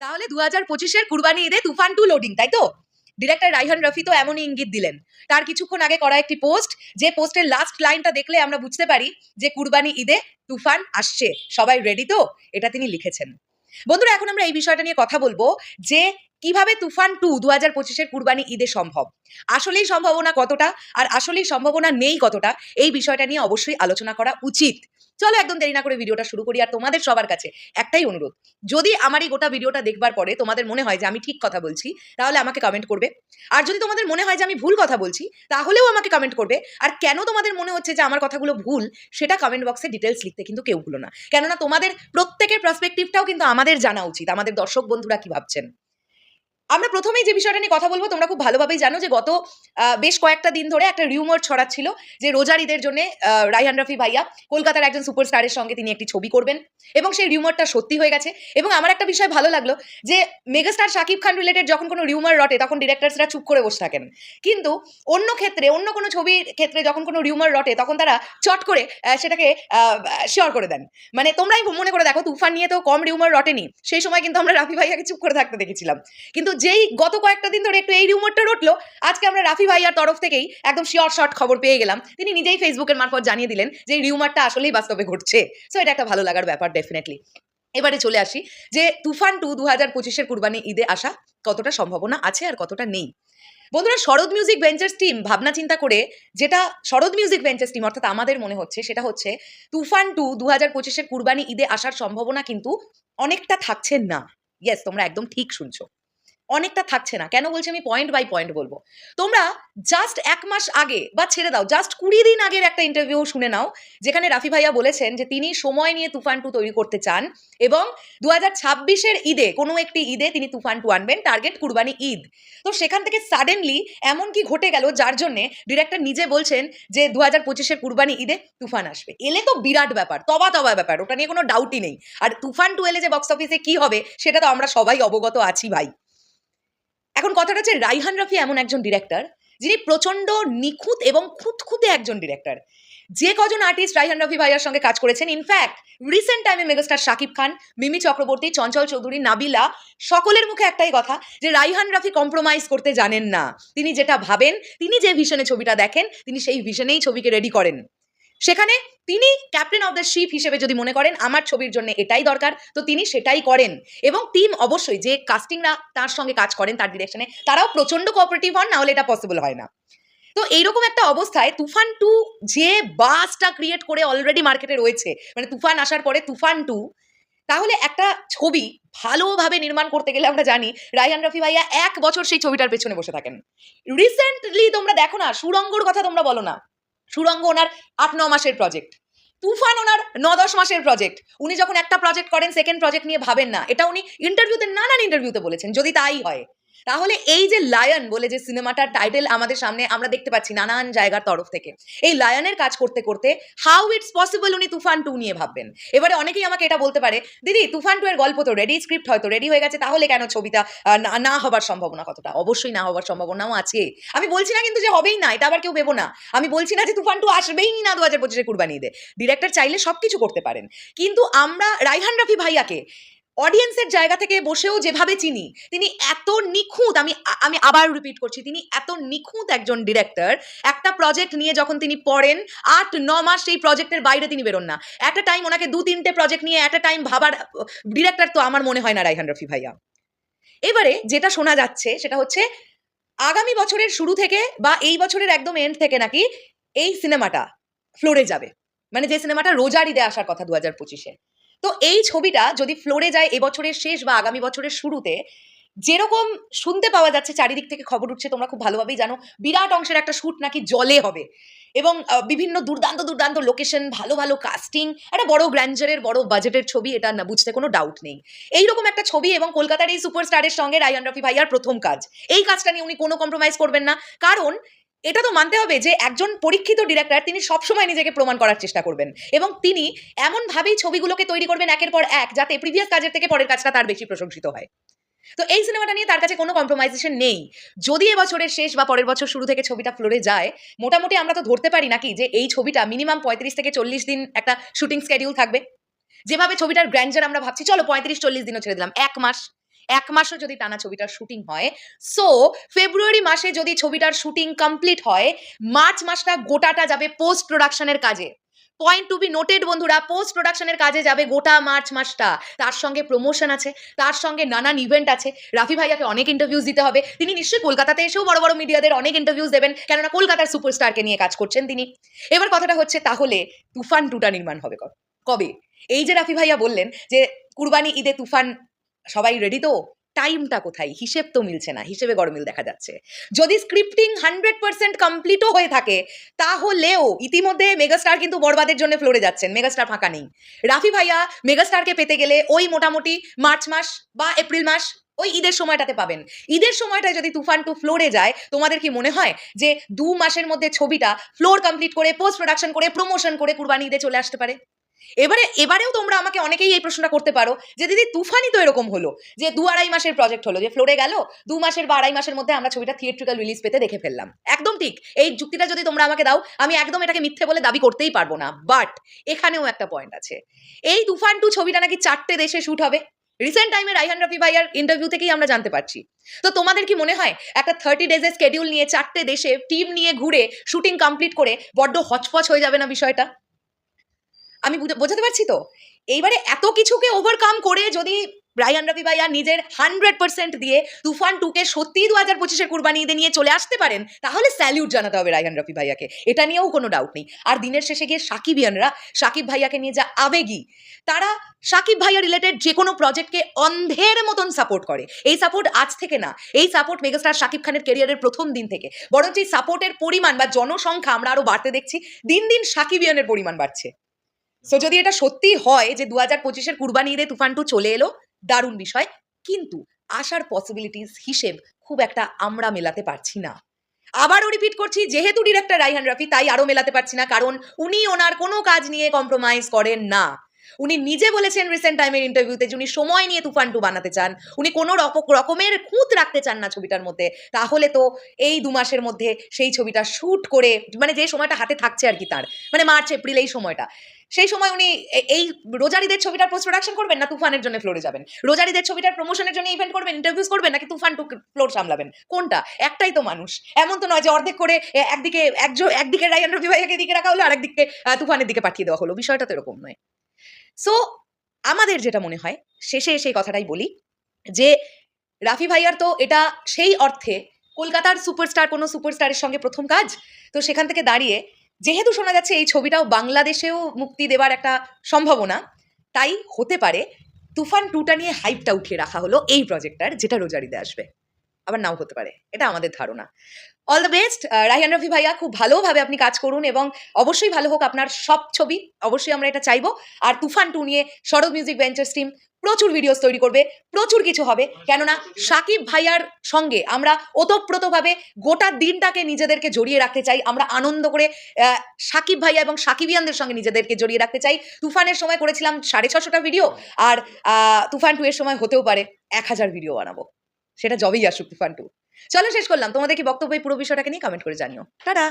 তাহলে দু হাজার পঁচিশের কুরবানি ঈদে তুফান টু লোডিং তাই তো? ডিরেক্টর রাইহান রফি তো এমনই ইঙ্গিত দিলেন। তার কিছুক্ষণ আগে করা একটি পোস্ট যে পোস্টের লাস্ট লাইনটা দেখলে আমরা বুঝতে পারি যে কুরবানি ঈদে তুফান আসছে। সবাই রেডি তো? এটা তিনি লিখেছেন। বন্ধুরা, এখন আমরা এই বিষয়টা নিয়ে কথা বলব যে কীভাবে তুফান টু দু হাজার পঁচিশের কুরবানি ঈদে সম্ভব। আসলেই সম্ভাবনা কতটা? আর আসলেই সম্ভাবনা নেই কতটা? এই বিষয়টা নিয়ে অবশ্যই আলোচনা করা উচিত। চলো একদম দেরি না করে ভিডিওটা শুরু করি আর তোমাদের সবার কাছে একটাই অনুরোধ। যদি আমার এই গোটা ভিডিওটা দেখবার পরে তোমাদের মনে হয় যে আমি ঠিক কথা বলছি, তাহলে আমাকে কমেন্ট করবে। আর যদি তোমাদের মনে হয় যে আমি ভুল কথা বলছি, তাহলেও আমাকে কমেন্ট করবে। আর কেন তোমাদের মনে হচ্ছে যে আমার কথাগুলো ভুল, সেটা কমেন্ট বক্সে ডিটেলস লিখতে কিন্তু কেউ ভুলো না। কেননা তোমাদের প্রত্যেকের পার্সপেক্টিভটাও কিন্তু আমাদের জানা উচিত, আমাদের দর্শক বন্ধুরা কি ভাবছেন? আমরা প্রথমেই যে বিষয়টা নিয়ে কথা বলব, তোমরা খুব ভালোভাবেই জানো যে গত বেশ কয়েকটা দিন ধরে একটা রিউমার ছড়াচ্ছিল যে রোজার ঈদের জন্য রাইহান রফি ভাইয়া কলকাতার একজন সুপারস্টারের সঙ্গে তিনি একটি ছবি করবেন। এবং সেই রিউমারটা সত্যি হয়ে গেছে। এবং আমার একটা বিষয় ভালো লাগল যে মেগাস্টার শাকিব খান রিলেটেড যখন কোনো রিউমার রটে, তখন ডিরেক্টরসরা চুপ করে বসে থাকেন। কিন্তু অন্য ক্ষেত্রে, অন্য কোনো ছবির ক্ষেত্রে যখন কোনো রিউমার রটে, তখন তারা চট করে সেটাকে শিওর করে দেন। মানে তোমরাই মনে করে দেখো, তুফান নিয়ে তো কম রিউমার রটেনি। সেই সময় কিন্তু আমরা রাফি ভাইয়াকে চুপ করে থাকতে দেখেছিলাম। কিন্তু যেই গত কয়েকটা দিন ধরে একটু এই রিউমারটা রটলো, আজকে আমরা রাফি ভাইয়ার তরফ থেকেই একদম শিওর শর্ট খবর পেয়ে গেলাম। তিনি নিজেই ফেসবুকের মারফত জানিয়ে দিলেন যে এই রিউমারটা আসলেই বাস্তবে ঘটছে। সো এটা একটা ভালো লাগার ব্যাপার ডেফিনেটলি এবারে চলে আসি যে তুফান টু দু হাজার পঁচিশের কুরবানি ঈদে আসা কতটা সম্ভাবনা আছে আর কতটা নেই? বন্ধুরা, শরৎ মিউজিক ভেঞ্চার্স টিম ভাবনা চিন্তা করে যেটা শরৎ মিউজিক ভেঞ্চার্স টিম অর্থাৎ আমাদের মনে হচ্ছে, সেটা হচ্ছে তুফান টু দু হাজার পঁচিশের কুরবানি ঈদে আসার সম্ভাবনা কিন্তু অনেকটা থাকছে না। ইয়েস তোমরা একদম ঠিক শুনছো। অনেকটা থাকছে না। কেন বলছি আমি পয়েন্ট বাই পয়েন্ট বলব? তোমরা জাস্ট এক মাস আগে বা ছেড়ে দাও জাস্ট কুড়ি দিন আগের একটা ইন্টারভিউ শুনে নাও, যেখানে রাফি ভাইয়া বলেছেন যে তিনি সময় নিয়ে তুফান টু তৈরি করতে চান এবং দু হাজার ছাব্বিশের ঈদে, কোনো একটি ঈদে তিনি তুফান টু আনবেন টার্গেট কুরবানি ঈদ। তো সেখান থেকে সাডেনলি এমন কি ঘটে গেল যার জন্যে ডিরেক্টর নিজে বলছেন যে দু হাজার পঁচিশের কুরবানি ঈদে তুফান আসবে। এলে তো বিরাট ব্যাপার, তবা তবা ব্যাপার, ওটা নিয়ে কোনো ডাউটই নেই। আর তুফান টু এলে যে বক্স অফিসে কি হবে, সেটা তো আমরা সবাই অবগত আছি ভাই। এখন কথাটা হচ্ছে রাইহান রফি এমন একজন ডিরেক্টর যিনি প্রচণ্ড নিখুঁত এবং খুঁতখুঁতে একজন ডিরেক্টর যে কজন আর্টিস্ট রাইহান রফি ভাইয়ার সঙ্গে কাজ করেছেন ইনফ্যাক্ট রিসেন্ট টাইমে মেগাস্টার শাকিব খান, মিমি চক্রবর্তী, চঞ্চল চৌধুরী, নাবিলা, সকলের মুখে একটাই কথা যে রাইহান রফি কম্প্রোমাইজ করতে জানেন না। তিনি যেটা ভাবেন, তিনি যে ভিশনে ছবিটা দেখেন, তিনি সেই ভিশনেই ছবিকে রেডি করেন। সেখানে তিনি ক্যাপ্টেন অফ দ্য শিপ হিসেবে যদি মনে করেন, আমার ছবির জন্য এটাই দরকার, তো তিনি সেটাই করেন। এবং টিম অবশ্যই যে কাস্টিংরা তার সঙ্গে কাজ করেন, তার ডিরেকশনে তারাও প্রচণ্ড কোঅপারেটিভ হন, নাহলে এটা পসিবল হয় না। তো এইরকম একটা অবস্থায় তুফান টু যে বাসটা ক্রিয়েট করে অলরেডি মার্কেটে রয়েছে মানে তুফান আসার পরে তুফান টু তাহলে একটা ছবি ভালোভাবে নির্মাণ করতে গেলে আমরা জানি, রায়হান রফি ভাইয়া এক বছর সেই ছবিটার পেছনে বসে থাকেন। রিসেন্টলি তোমরা দেখো না সুরঙ্গর কথা তোমরা বলো না। সুরঙ্গ ওনার আট, ন মাসের প্রজেক্ট তুফান ওনার ন, দশ মাসের প্রজেক্ট উনি যখন একটা প্রজেক্ট করেন সেকেন্ড প্রজেক্ট নিয়ে ভাবেন না। এটা উনি ইন্টারভিউতে নানান ইন্টারভিউতে বলেছেন, যদি তাই হয়। তাহলে এই যে লায়ন বলে যে সিনেমাটার টাইটেল আমাদের সামনে আমরা দেখতে পাচ্ছি নানান জায়গার তরফ থেকে, এই লায়নের কাজ করতে করতে হাউ ইটস পসিবল উনি তুফান টু নিয়ে ভাববেন। এবারে অনেকেই আমাকে এটা বলতে পারে, দিদি, তুফান টু এর গল্প তো রেডি স্ক্রিপ্ট হয়তো রেডি হয়ে গেছে, তাহলে কেন ছবিটা না হবার সম্ভাবনা কতটা? অবশ্যই না হবার সম্ভাবনাও আছে। আমি বলছি না কিন্তু যে হবেই না, এটা আবার কেউ ভেবো না। আমি বলছি না যে তুফান টু আসবেই না দু হাজার পঁচিশে কুরবানি ঈদে। ডিরেক্টর চাইলে সব কিছু করতে পারেন। কিন্তু আমরা রাইহান রাফি ভাইয়াকে অডিয়েন্সের জায়গা থেকে বসেও যেভাবে চিনি, তিনি এত নিখুঁত, আমি আমি আবার রিপিট করছি, তিনি এত নিখুঁত একজন ডিরেক্টর একটা প্রজেক্ট নিয়ে যখন তিনি পড়েন, আট, ন মাস সেই প্রজেক্টের বাইরে তিনি বেরোন না। একটা টাইম ওনাকে দু, তিনটে প্রজেক্ট নিয়ে একটা টাইম ভাবার ডিরেক্টর তো আমার মনে হয় না রাইহান রফি ভাইয়া। এবারে যেটা শোনা যাচ্ছে, সেটা হচ্ছে আগামী বছরের শুরু থেকে বা এই বছরের একদম এন্ড থেকে নাকি এই সিনেমাটা ফ্লোরে যাবে। মানে যে সিনেমাটা রোজার ঈদে আসার কথা দু হাজার পঁচিশে। তো এই ছবিটা যদি ফ্লোরে যায় এবছরের শেষ বা আগামী বছরের শুরুতে, যেরকম শুনতে পাওয়া যাচ্ছে চারিদিক থেকে খবর উঠছে, তোমরা খুব ভালোভাবেই জানো, বিরাট অংশের একটা শ্যুট নাকি জলে হবে। এবং বিভিন্ন দুর্দান্ত দুর্দান্ত লোকেশন ভালো ভালো কাস্টিং একটা বড় গ্র্যান্ডারের বড় বাজেটের ছবি, এটা না, বুঝতে কোনো ডাউট নেই। এইরকম একটা ছবি এবং কলকাতার এই সুপারস্টারের সঙ্গে রায়ান রফি ভাইয়ার প্রথম কাজ। এই কাজটা নিয়ে উনি কোনো কম্প্রোমাইজ করবেন না। কারণ এটা তো মানতে হবে যে একজন পরীক্ষিত ডিরেক্টর তিনি সবসময় নিজেকে প্রমাণ করার চেষ্টা করবেন। এবং তিনি এমনভাবেই ছবিগুলোকে তৈরি করবেন একের পর এক, যাতে প্রিভিয়াস কাজের থেকে পরের কাজটা তার বেশি প্রশংসিত হয়। তো এই সিনেমাটা নিয়ে তার কাছে কোনো কম্প্রোমাইজেশন নেই। যদি এবছরের শেষ বা পরের বছর শুরু থেকে ছবিটা ফ্লোরে যায়, মোটামুটি আমরা তো ধরতে পারি নাকি যে এই ছবিটা মিনিমাম পঁয়ত্রিশ থেকে চল্লিশ দিন একটা শুটিং স্কেডিউল থাকবে। যেভাবে ছবিটার গ্র্যান্ডার আমরা ভাবছি, চলো পঁয়ত্রিশ চল্লিশ দিনও ছেড়ে দিলাম, এক মাস। এক মাসও যদি টানা ছবিটার শুটিং হয়। সো ফেব্রুয়ারি মাসে যদি ছবিটার শুটিং কমপ্লিট হয় মার্চ মাসটা গোটাটা যাবে পোস্ট প্রোডাকশনের কাজে। পয়েন্ট টু বি নোটেড বন্ধুরা পোস্ট প্রোডাকশনের কাজে যাবে গোটা মার্চ মাসটা। তার সঙ্গে প্রমোশন আছে, তার সঙ্গে নানান ইভেন্ট আছে। রাফি ভাইয়াকে অনেক ইন্টারভিউজ দিতে হবে। তিনি নিশ্চয়ই কলকাতাতে এসেও বড় বড় মিডিয়াদের অনেক ইন্টারভিউজ দেবেন, কেননা কলকাতার সুপারস্টারকে নিয়ে কাজ করছেন তিনি। এবার কথাটা হচ্ছে, তাহলে তুফান টুটা নির্মাণ হবে কবে? এই যে রাফি ভাইয়া বললেন যে, কুরবানি ঈদে তুফান সবাই রেডি তো? টাইমটা কোথায়? হিসেব তো মিলছে না, হিসেবে গরমিল দেখা যাচ্ছে। যদি স্ক্রিপ্টিং হান্ড্রেড পার্সেন্ট কমপ্লিটও হয়ে থাকে, তাহলেও ইতিমধ্যে মেগাস্টার কিন্তু বরবাদের জন্য ফ্লোরে যাচ্ছেন মেগাস্টার ফাঁকা নেই। রাফি ভাইয়া মেগাস্টারকে পেতে গেলে ওই মোটামুটি মার্চ মাস বা এপ্রিল মাস ওই ঈদের সময়টাতে পাবেন। ঈদের সময়টায় যদি তুফান টু ফ্লোরে যায়, তোমাদের কি মনে হয় যে দু মাসের মধ্যে ছবিটা ফ্লোর কমপ্লিট করে পোস্ট প্রোডাকশন করে প্রমোশন করে কুরবানি ঈদে চলে আসতে পারে? এবারে, এবারেও তোমরা আমাকে অনেকেই এই প্রশ্নটা করতে পারো যে, দিদি, তুফানই তো এরকম হলো যে, দু আড়াই মাসের প্রজেক্ট হলো, যে ফ্লোরে গেল, দু মাসের বা আড়াই মাসের মধ্যে আমরা ছবিটা থিয়েট্রিক্যাল রিলিজ পেতে দেখে ফেললাম। একদম ঠিক। এই যুক্তিটা যদি তোমরা আমাকে দাও, আমি একদম এটাকে মিথ্যে বলে দাবি করতেই পারব না। বাট এখানেও একটা পয়েন্ট আছে। এই তুফান টু ছবিটা নাকি চারটে দেশে শুট হবে? রিসেন্ট টাইমে রাইহান রফি ভাইয়ার ইন্টারভিউ থেকেই আমরা জানতে পারছি। তো তোমাদের কি মনে হয়, একটা থার্টি ডেজের স্কেডিউল নিয়ে চারটে দেশে টিম নিয়ে ঘুরে শুটিং কমপ্লিট করে বড্ড হচপচ হয়ে যাবে না বিষয়টা? আমি বুঝে- বোঝাতে পারছি তো? এইবারে এত কিছুকে ওভারকাম করে যদি রায়ান রবি ভাইয়া নিজের হান্ড্রেড পার্সেন্ট দিয়ে তুফান টুকে সত্যি দু হাজার পঁচিশের কুরবানি ঈদে নিয়ে চলে আসতে পারেন, তাহলে স্যালিউট জানাতে হবে রায়হান রফি ভাইয়াকে। এটা নিয়েও কোনো ডাউট নেই। আর দিনের শেষে গিয়ে সাকিবিয়ানরা সাকিব ভাইয়াকে নিয়ে যা আবেগী, তারা সাকিব ভাইয়া রিলেটেড যে কোনো প্রজেক্টকে অন্ধের মতন সাপোর্ট করে। এই সাপোর্ট আজ থেকে না, এই সাপোর্ট মেগাস্টার সাকিব খানের কেরিয়ারের প্রথম দিন থেকে। বরঞ্চ এই সাপোর্টের পরিমাণ বা জনসংখ্যা আমরা আরও বাড়তে দেখছি, দিন দিন সাকিব সাকিবিয়ানের পরিমাণ বাড়ছে। সো যদি এটা সত্যি হয় যে দু হাজার পঁচিশের কুরবানি ঈদে তুফান টু চলে এলো, দারুণ বিষয়। কিন্তু আসার পসিবিলিটিস হিসেব খুব একটা আমরা মেলাতে পারছি না। আবারও রিপিট করছি, যেহেতু ডিরেক্টর রাইহান রাফি, তাই আরও মেলাতে পারছি না, কারণ উনি ওনার কোনো কাজ নিয়ে কম্প্রোমাইজ করেন না। উনি নিজে বলেছেন রিসেন্ট টাইমের ইন্টারভিউতে যে উনি সময় নিয়ে তুফান টু বানাতে চান। উনি কোনো রকমের খুঁত রাখতে চান না ছবিটার মধ্যে। তাহলে তো এই দু মাসের মধ্যে সেই ছবিটা শুট করে মানে যে সময়টা হাতে থাকছে আর কি তার মানে মার্চ, এপ্রিল এই সময়টা। সেই সময় উনি এই রোজারিদের ছবিটার পোস্ট প্রোডাকশন করবেন না তুফানের জন্য ফ্লোরে যাবেন? রোজারিদের ছবিটার প্রমোশনের জন্য ইভেন্ট করবেন ইন্টারভিউজ করবেন নাকি তুফান টু ফ্লোর সামলাবেন? কোনটা? একটাই তো মানুষ। এমন তো নয় যে অর্ধেক করে একদিকে একজন একদিকে রায়ান রবি ভাইয়াকে দিকে রাখা হলো আর একদিকে তুফানের দিকে পাঠিয়ে দেওয়া হলো। বিষয়টা তো এরকম নয়। সো আমাদের যেটা মনে হয়, শেষে সেই কথাটাই বলি, যে রাফি ভাইয়ার তো এটা সেই অর্থে কলকাতার সুপারস্টার কোনো সুপারস্টারের সঙ্গে প্রথম কাজ, তো সেখান থেকে দাঁড়িয়ে যেহেতু শোনা যাচ্ছে এই ছবিটাও বাংলাদেশেও মুক্তি দেবার একটা সম্ভাবনা, তাই হতে পারে তুফান টুটা নিয়ে হাইপটা উঠিয়ে রাখা হলো এই প্রজেক্টটার যেটা রোজারিতে আসবে। আবার নাও হতে পারে। এটা আমাদের ধারণা। All the best Rahiyan Rafi ভাইয়া, খুব ভালোভাবে আপনি কাজ করুন এবং অবশ্যই ভালো হোক আপনার সব ছবি। অবশ্যই আমরা এটা চাইব। আর তুফান টু নিয়ে শরৎ মিউজিক ভেঞ্চার্স টিম প্রচুর ভিডিওস তৈরি করবে। প্রচুর কিছু হবে। কেননা সাকিব ভাইয়ার সঙ্গে আমরা ওতপ্রোতভাবে গোটা দিনটাকে নিজেদেরকে জড়িয়ে রাখতে চাই। আমরা আনন্দ করে সাকিব ভাইয়া এবং সাকিবিয়ানদের সঙ্গে নিজেদেরকে জড়িয়ে রাখতে চাই। তুফানের সময় করেছিলাম সাড়ে ছশোটা ভিডিও আর তুফান টু এর সময় হতেও পারে এক হাজার ভিডিও বানাবো। সেটা জবেই আসুক তুফান টু চলো শেষ করলাম। তোমাদের কি বক্তব্য এই পুরো বিষয়টাকে নিয়ে কমেন্ট করে জানিও। টাটা!